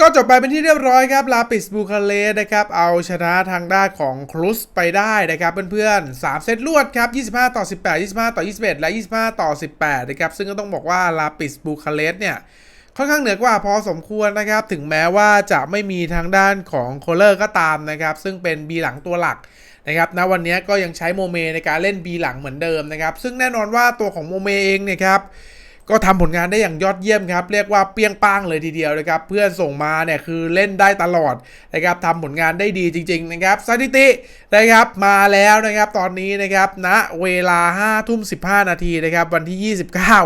ก็จบไปเป็นที่เรียบร้อยครับ ลาปิสบูคาเลสนะครับ เอาชนะทางด้านของครุสไปได้นะครับเพื่อนๆ 3 เซตรวดครับ 25 ต่อ 18 25 ต่อ 21 และ 25 ต่อ 18 นะครับ ซึ่งก็ต้องบอกว่าลาปิสบูคาเลสเนี่ย ค่อนข้างเหนือกว่าพอสมควรนะครับ ถึงแม้ว่าจะไม่มีทางด้านของโคเลอร์ก็ตามนะครับ ซึ่งเป็นบีหลังตัวหลักนะครับณวันนี้ก็ยังใช้โมเมในการเล่นบีหลังเหมือนเดิมนะครับ ซึ่งแน่นอนว่าตัวของโมเมเองเนี่ยครับ ก็ทำผลงานได้อย่างยอดเยี่ยมครับ เรียกว่าเปี้ยงป้างเลยทีเดียวนะครับ เพื่อนส่งมาเนี่ยคือเล่นได้ตลอดนะครับทำผลงานได้ดีจริง ๆ นะครับสถิตินะครับมาแล้วนะครับตอนนี้นะครับณเวลา5ทุ่ม15 นาทีนะครับวันที่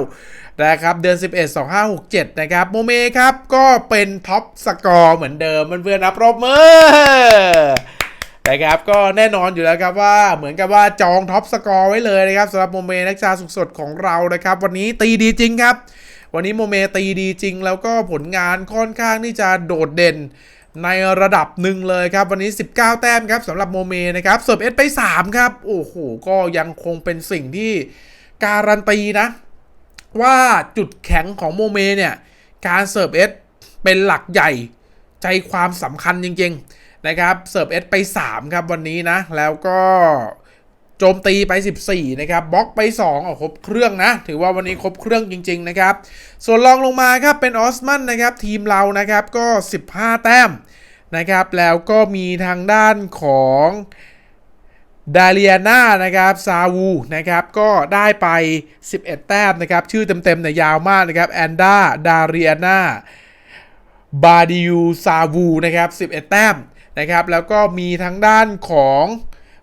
29 นะครับเดือน 11 2567 นะครับโมเมครับก็เป็นท็อปสกอร์เหมือนเดิมเพื่อนๆนะปรบมือ นะครับก็แน่นอนอยู่แล้วครับว่าเหมือนกับว่าจองท็อปสกอร์ไว้เลยนะครับสำหรับโมเมนักชาสุกสดของเรานะครับ วันนี้ตีดีจริงครับ วันนี้โมเมตีดีจริง แล้วก็ผลงานค่อนข้างที่จะโดดเด่นในระดับหนึ่งเลยครับ วันนี้ 19 แต้มครับสำหรับโมเมนะครับเสิร์ฟเอสไป 3 ครับ โอ้โห ก็ยังคงเป็นสิ่งที่การันตีนะ ว่าจุดแข็งของโมเมเนี่ย การเสิร์ฟเอสเป็นหลักใหญ่ใจความสำคัญจริง ๆ นะครับเสิร์ฟเอสไป 3 ครับวันนี้นะ แล้วก็โจมตีไป 14 นะครับบล็อกไป2เอาครบเครื่องนะ ถือว่าวันนี้ครบเครื่องจริง ๆ นะครับ ส่วนรองลงมาครับเป็นออสมันนะครับ ทีมเรานะครับก็ 15 แต้มนะครับ แล้วก็มีทางด้านของดาเลียนานะครับซาวูนะครับก็ได้ไป 11 แต้มนะครับ ชื่อเต็มๆเนี่ยยาวมากนะครับแอนดาดาเรียนาบาดิยูซาวูนะครับ 11 แต้ม นะครับ แล้วก็มีทางด้านของ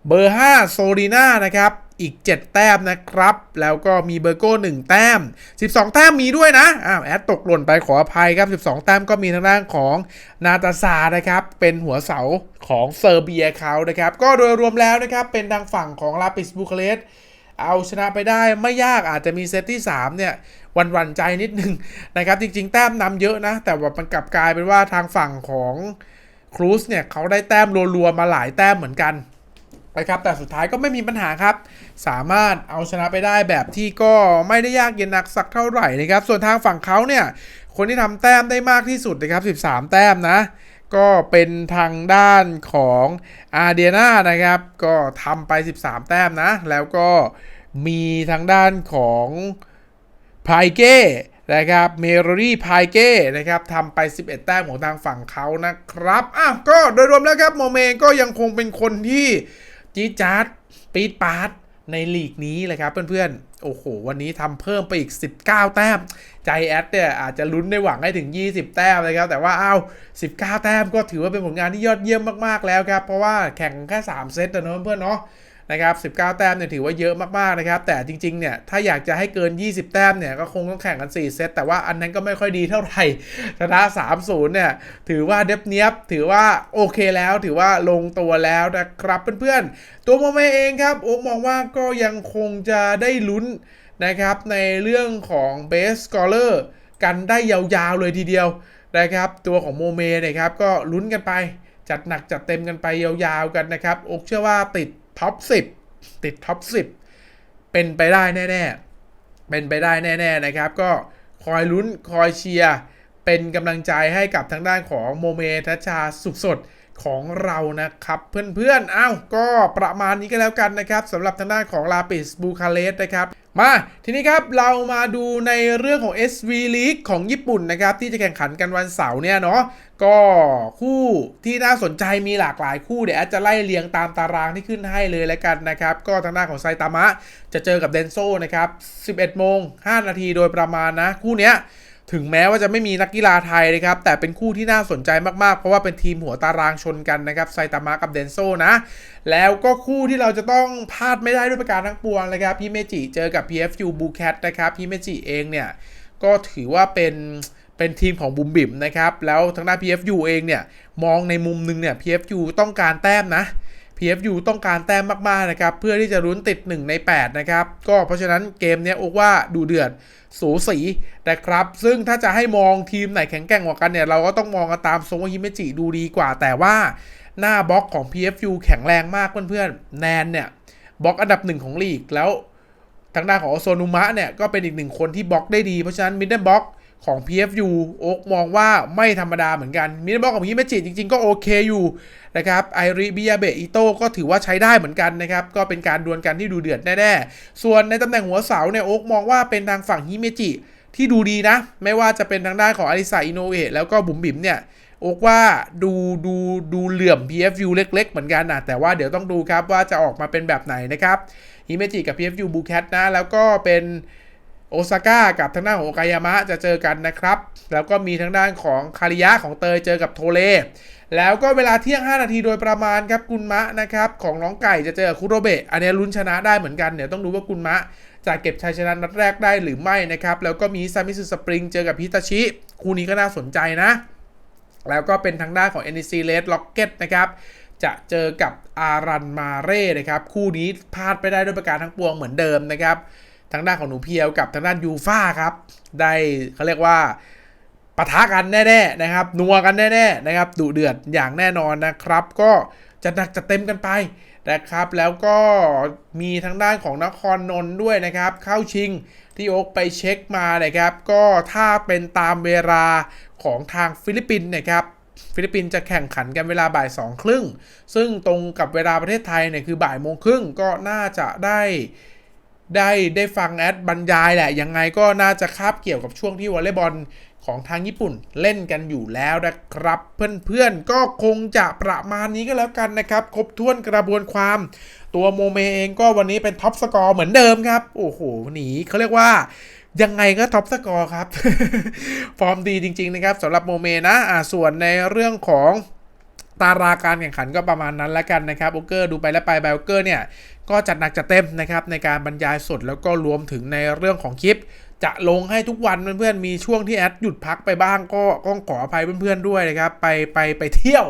เบอร์ 5 โซลีนานะครับ อีก 7 แต้มนะครับ แล้วก็มีเบอร์โก้ 1 แต้ม 12 แต้มมีด้วยนะอ้าวแอดตกหล่นไปขออภัยครับ 12 แต้มก็มีทางด้านของนาตาซานะครับ เป็นหัวเสาของเซอร์เบียเขานะครับ ก็โดยรวมแล้วนะครับ เป็นทางฝั่งของลาปิสบูคาเรสเอาชนะไปได้ไม่ยากอาจจะมีเซตที่ 3 เนี่ยวันวันใจนิดนึงนะครับ จริง ๆ แต้มนำเยอะนะ แต่ว่ามันกลับกลายเป็นว่าทางฝั่งของ ครูซเนี่ยเขาได้แต้มรัวๆมาหลายแต้มเหมือนกันนะครับแต่สุดท้ายก็ไม่มีปัญหาครับ สามารถเอาชนะไปได้แบบที่ก็ไม่ได้ยากเย็นนักสักเท่าไหร่นะครับ ส่วนทางฝั่งเขาเนี่ย คนที่ทำแต้มได้มากที่สุดนะครับ 13 แต้มนะ ก็เป็นทางด้านของอาเดียนานะครับ ก็ทำไป 13 แต้มนะ แล้วก็มีทางด้านของไพเก้ นะครับเมโรดี้พายเก้นะครับทำไป 11 แต้มของทางฝั่งเขานะครับอ้าวก็โดยรวมแล้วครับโมเมก็ยังคงเป็นคนที่จี๊ดจ๊าดปี๊ดปาร์ตในลีกนี้เลยครับเพื่อนๆ โอ้โห วันนี้ทำเพิ่มไปอีก 19 แต้ม ใจแอดเนี่ยอาจจะลุ้นได้หวังให้ถึง 20 แต้มเลยครับ แต่ว่าอ้าว19 แต้มก็ถือว่าเป็นผลงานที่ยอดเยี่ยมมากๆแล้วครับ เพราะว่าแข่งแค่ 3 เซตนะเพื่อนๆเนาะ นะครับ19 แต้มเนี่ยถือว่าเยอะมากๆนะครับ แต่จริงๆเนี่ยถ้าอยากจะให้เกิน 20 แต้มเนี่ยก็คงต้องแข่งกัน 4 เซต แต่ว่าอันนั้นก็ไม่ค่อยดีเท่าไหร่ชนะ3-0เนี่ยถือว่าเดฟเนียบถือว่าโอเคแล้ว ถือว่าลงตัวแล้วนะครับเพื่อนๆ ตัวโมเมเองครับโอ๊มองว่าก็ยังคงจะได้ลุ้นนะครับในเรื่องของ Best Scorer กันได้ยาวๆเลยทีเดียวนะครับตัวของโมเมเนี่ยครับก็ลุ้นกันไป จัดหนักจัดเต็มกันไปยาวๆกันนะครับอกเชื่อว่าติด ท็อป10 ติดท็อป10 เป็นไปได้แน่ ๆ เป็นไปได้แน่ ๆ นะครับ ก็คอยลุ้นคอยเชียร์ เป็นกำลังใจให้กับทางด้านของโมเมทัชชาสุขสดของเรานะครับเพื่อนๆอ้าวก็ประมาณนี้ก็แล้วกันนะครับสำหรับทางด้านของลาปิสบูคาเลสนะครับ มาทีนี้ครับเรามาดูในเรื่องของ SV League ของญี่ปุ่นนะครับ ที่จะแข่งขันกันวันเสาร์เนี่ยเนาะก็คู่ที่น่าสนใจมีหลากหลายคู่เดี๋ยวจะไล่เรียงตามตารางที่ขึ้นให้เลยแล้วกันนะครับ ก็ทางหน้าของไซตามะจะเจอกับเดนโซนะครับ 11โมง5นาทีโดยประมาณนะ คู่เนี้ย ถึงแม้ว่าจะไม่มีนักกีฬาไทยนะครับ แต่เป็นคู่ที่น่าสนใจมากๆ เพราะว่าเป็นทีมหัวตารางชนกันนะครับไซตามะกับเดนโซนะ แล้วก็คู่ที่เราจะต้องพลาดไม่ได้ด้วยประการทั้งปวงนะครับพี่เมจิเจอกับ PFU b u c a t นะครับพี่เมจิเองเนี่ย ก็ถือว่าเป็นเป็นทีมของบุมบิมนะครับ แล้วทางด้าน PFU เองเนี่ย มองในมุมหนึงเนี่ย PFU ต้องการแต้มนะ PFU ต้องการแต้มมากๆนะครับเพื่อที่จะรุ้นติด 1 ใน 8 นะครับ ก็เพราะฉะนั้นเกมเนี้ยโอกว่าดูเดือดสูสีนะครับ ซึ่งถ้าจะให้มองทีมไหนแข็งแกร่งกว่ากันเนี่ย เราก็ต้องมองกันตามทรงว่าฮิเมจิดูดีกว่า แต่ว่าหน้าบล็อกของ PFU แข็งแรงมากเพื่อนๆแนนเนี่ยบล็อกอันดับหนึ่งของลีกแล้วทางด้านของโซนุมะเนี่ยก็เป็นอีกหนึ่งคนที่บล็อกได้ดีเพราะฉะนั้นมิดเดิลบล็อก ของ PFU โอ๊กมองว่าไม่ธรรมดาเหมือนกัน มินบอกของฮิเมจิจริง ๆ ก็โอเคอยู่นะครับไอริบิยาเบะอิโต้ก็ถือว่าใช้ได้เหมือนกันนะครับ ก็เป็นการดวลกันที่ดูเดือดแน่ๆ ส่วนในตำแหน่งหัวเสาเนี่ยโอ๊กมองว่าเป็นทางฝั่งฮิเมจิที่ดูดีนะ ไม่ว่าจะเป็นทางด้านของอาริสาอินโนเอะแล้วก็บุ๋มบิ๋มเนี่ยโอกว่าดูดูดูเหลื่อม PFU เล็ก ๆ เหมือนกันนะแต่ว่าเดี๋ยวต้องดูครับว่าจะออกมาเป็นแบบไหนนะครับฮิเมจิกับ PFU บูแคทนะแล้วก็เป็น โอซาก้ากับทางด้านของโอกายามะจะเจอกันนะครับ แล้วก็มีทางด้านของคาริยะของเตยเจอกับโทเล แล้วก็เวลาเที่ยง 5 นาทีโดยประมาณครับกุนมะนะครับของน้องไก่จะเจอคุโรเบะ อันนี้ลุ้นชนะได้เหมือนกันเดี๋ยวต้องดูว่ากุนมะจะเก็บชัยชนะนัดแรกได้หรือไม่นะครับ แล้วก็มีซามิสึสปริงเจอกับฮิตาชิ คู่นี้ก็น่าสนใจนะ แล้วก็เป็นทางด้านของ NEC Red Rocket นะครับจะเจอกับอารันมาเร่นะครับคู่นี้พลาดไปได้ด้วยประการทั้งปวงเหมือนเดิมนะครับ ทางด้านของหนูเพียวกับทางด้านยูฟ่าครับ ได้เขาเรียกว่าปะทะกันแน่ๆนะครับ นัวกันแน่ๆนะครับดุเดือดอย่างแน่นอนนะครับ ก็จะหนักจะเต็มกันไปนะครับ แล้วก็มีทางด้านของนครนนท์ด้วยนะครับ เข้าชิงที่โอ๊กไปเช็คมานะครับ ก็ถ้าเป็นตามเวลาของทางฟิลิปปินส์นะครับฟิลิปปินส์จะแข่งขันกันเวลาบ่ายสองครึ่งซึ่งตรงกับเวลาประเทศไทยเนี่ยคือบ่ายโมงครึ่งก็น่าจะได้ ได้ได้ฟังแอดบรรยายแหละยังไงก็น่าจะคาบเกี่ยวกับช่วงที่วอลเลย์บอลของทางญี่ปุ่นเล่นกันอยู่แล้วนะครับ เพื่อนๆก็คงจะประมาณนี้ก็แล้วกันนะครับ ครบถ้วนกระบวนความ ตัวโมเมเองก็วันนี้เป็นท็อปสกอร์เหมือนเดิมครับ โอ้โหหนีเขาเรียกว่ายังไงก็ท็อปสกอร์ครับ ฟอร์มดีจริง ๆ นะครับสำหรับโมเมนะอ่าส่วนในเรื่องของ ตาราการแข่งขันก็ประมาณนั้นแล้วกันนะครับโอเกอร์ดูไปแล้วไปไบโอเกอร์เนี่ยก็จัดหนักจัดเต็มนะครับในการบรรยายสดแล้วก็รวมถึงในเรื่องของคลิป จะลงให้ทุกวันเพื่อนๆมีช่วงที่แอดหยุดพักไปบ้างก็ก็ขออภัยเพื่อนๆด้วยนะครับไปไปไปเที่ยว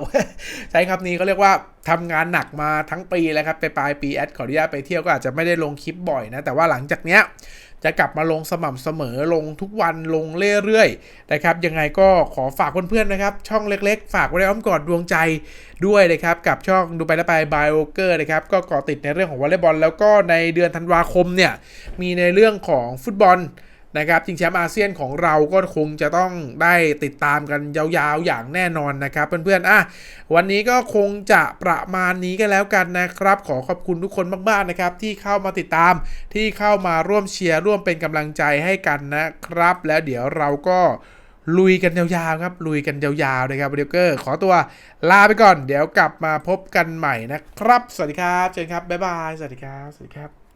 ใช้คำนี้เขาเรียกว่าทำงานหนักมาทั้งปีแล้วครับไปปลายปีแอดขออนุญาตไปเที่ยวก็อาจจะไม่ได้ลงคลิปบ่อยนะแต่ว่าหลังจากเนี้ย จะกลับมาลงสม่ำเสมอลงทุกวันลงเรื่อยๆนะครับยังไงก็ขอฝากเพื่อนๆนะครับ ช่องเล็กๆ ฝากไว้ในอ้อมกอดดวงใจด้วยนะครับ กับช่องดูไปแล้วไปบายโอเกอร์นะครับ ก็เกาะติดในเรื่องของวอลเลย์บอล แล้วก็ในเดือนธันวาคมเนี่ยมีในเรื่องของฟุตบอล นะครับจริงแชมป์อาเซียนของเราก็คงจะต้องได้ติดตามกันยาวๆอย่างแน่นอนนะครับ เพื่อนๆอะวันนี้ก็คงจะประมาณนี้กันแล้วกันนะครับ ขอขอบคุณทุกคนมากๆนะครับ ที่เข้ามาติดตามที่เข้ามาร่วมเชียร์ร่วมเป็นกำลังใจให้กันนะครับ แล้วเดี๋ยวเราก็ลุยกันยาวๆครับ ลุยกันยาวๆนะครับเดลเกอร์ ขอตัวลาไปก่อน เดี๋ยวกลับมาพบกันใหม่นะครับ สวัสดีครับ เจนครับ บ๊ายบาย สวัสดีครับ สวัสดีครับ